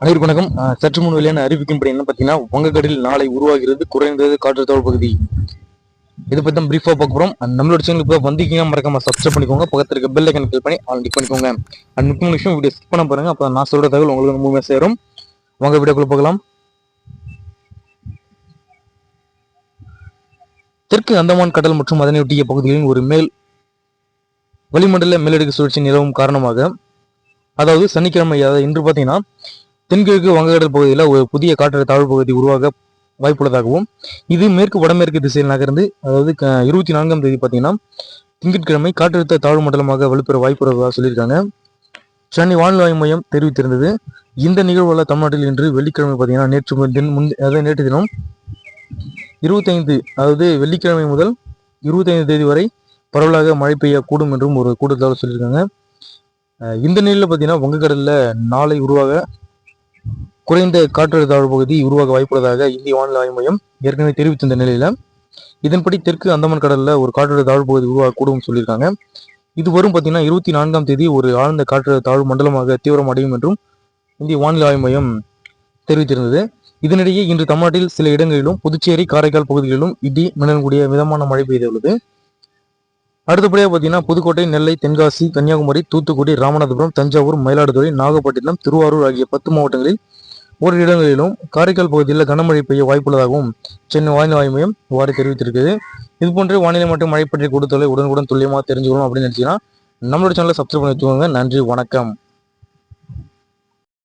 அனைவருக்கு வணக்கம். சற்று முன் வெளியான அறிவிக்கும்படி என்ன பார்த்தீங்கன்னா வங்கக்கடலில் நாளை உருவாகிறது குறைந்தது காற்றழுத்த பகுதி. இதை பற்றி தான் ப்ரீஃபாக பார்க்க போகிறோம் And நம்மளோட சேனலுக்கு இப்போ வந்தீங்க மறக்காம சப்ஸ்கிரைப் பண்ணிக்கோங்க. பக்கத்தில் இருக்க பெல் ஐக்கன் கிளிக் பண்ணி ஆல் கிளிக் பண்ணிக்கோங்க. அண்ட் முக்கியமான விஷயம் வீடியோ ஸ்கிப் பண்ண பாருங்க. அப்போ நான் சொல்கிற தகவல் உங்களுக்கு முழுமையாக சேரும். வாங்க வீடியோக்குள்ள பார்க்கலாம் தெற்கு அந்தமான் கடல் மற்றும் அதனையொட்டிய பகுதிகளின் ஒரு மேல் வளிமண்டல மேலடுக்கு சுழற்சி நிலவும் காரணமாக அதாவது சனிக்கிழமை இன்று பார்த்தீங்கன்னா தென்கிழக்கு வங்கக்கடல் பகுதியில் ஒரு புதிய காற்றழுத்த தாழ்வு பகுதி உருவாக வாய்ப்புள்ளதாகவும் இது மேற்கு வடமேற்கு திசையில் நகர்ந்து அதாவது இருபத்தி நான்காம் தேதி பார்த்தீங்கன்னா திங்கட்கிழமை காற்றழுத்த தாழ்வு மண்டலமாக வலுப்பெற வாய்ப்புள்ளதாக சொல்லியிருக்காங்க. சென்னை வானிலை ஆய்வு மையம் தெரிவித்திருந்தது. இந்த நிகழ்வுல தமிழ்நாட்டில் இன்று வெள்ளிக்கிழமை பார்த்தீங்கன்னா நேற்று முன் தின் முன் அதாவது நேற்று தினம் இருபத்தைந்து அதாவது வெள்ளிக்கிழமை முதல் இருபத்தைந்து தேதி வரை பரவலாக மழை பெய்யக்கூடும் என்றும் ஒரு கூடுதலாக சொல்லியிருக்காங்க. இந்த நிலையில் பார்த்தீங்கன்னா வங்கக்கடலில் நாளை உருவாக குறைந்த காற்றழுத்த தாழ்வு பகுதி உருவாக வாய்ப்புள்ளதாக இந்திய வானிலை ஆய்வு மையம் ஏற்கனவே தெரிவித்திருந்த நிலையில இதன்படி தெற்கு அந்தமான் கடல்ல ஒரு காற்றழுத்த தாழ்வு பகுதி உருவாகக்கூடும் சொல்லியிருக்காங்க. இது வரும் பார்த்தீங்கன்னா இருபத்தி நான்காம் தேதி ஒரு ஆழ்ந்த காற்றழுத்த தாழ்வு மண்டலமாக தீவிரம் அடையும் என்றும் இந்திய வானிலை ஆய்வு மையம் தெரிவித்திருந்தது. இதனிடையே இன்று தமிழ்நாட்டில் சில இடங்களிலும் புதுச்சேரி காரைக்கால் பகுதிகளிலும் இடி மின்னல் கூடிய மிதமான மழை பெய்துள்ளது. அடுத்தபடியாக பார்த்தீங்கன்னா புதுக்கோட்டை நெல்லை தென்காசி கன்னியாகுமரி தூத்துக்குடி ராமநாதபுரம் தஞ்சாவூர் மயிலாடுதுறை நாகப்பட்டினம் திருவாரூர் ஆகிய பத்து மாவட்டங்களில் ஒரு இடங்களிலும் காரைக்கால் பகுதியில் கனமழை பெய்ய வாய்ப்புள்ளதாகவும் சென்னை வானிலை ஆய்வு மையம் இவ்வாறு தெரிவித்திருக்குது. இது வானிலை மற்றும் மழை பற்றி கொடுத்தலை உடனுக்குடன் துல்லியமாக தெரிஞ்சுக்கணும் அப்படின்னு நினச்சிங்கன்னா நம்மளோட சேனலை சப்ஸ்கிரைப் பண்ணி வச்சுக்கோங்க. நன்றி வணக்கம்.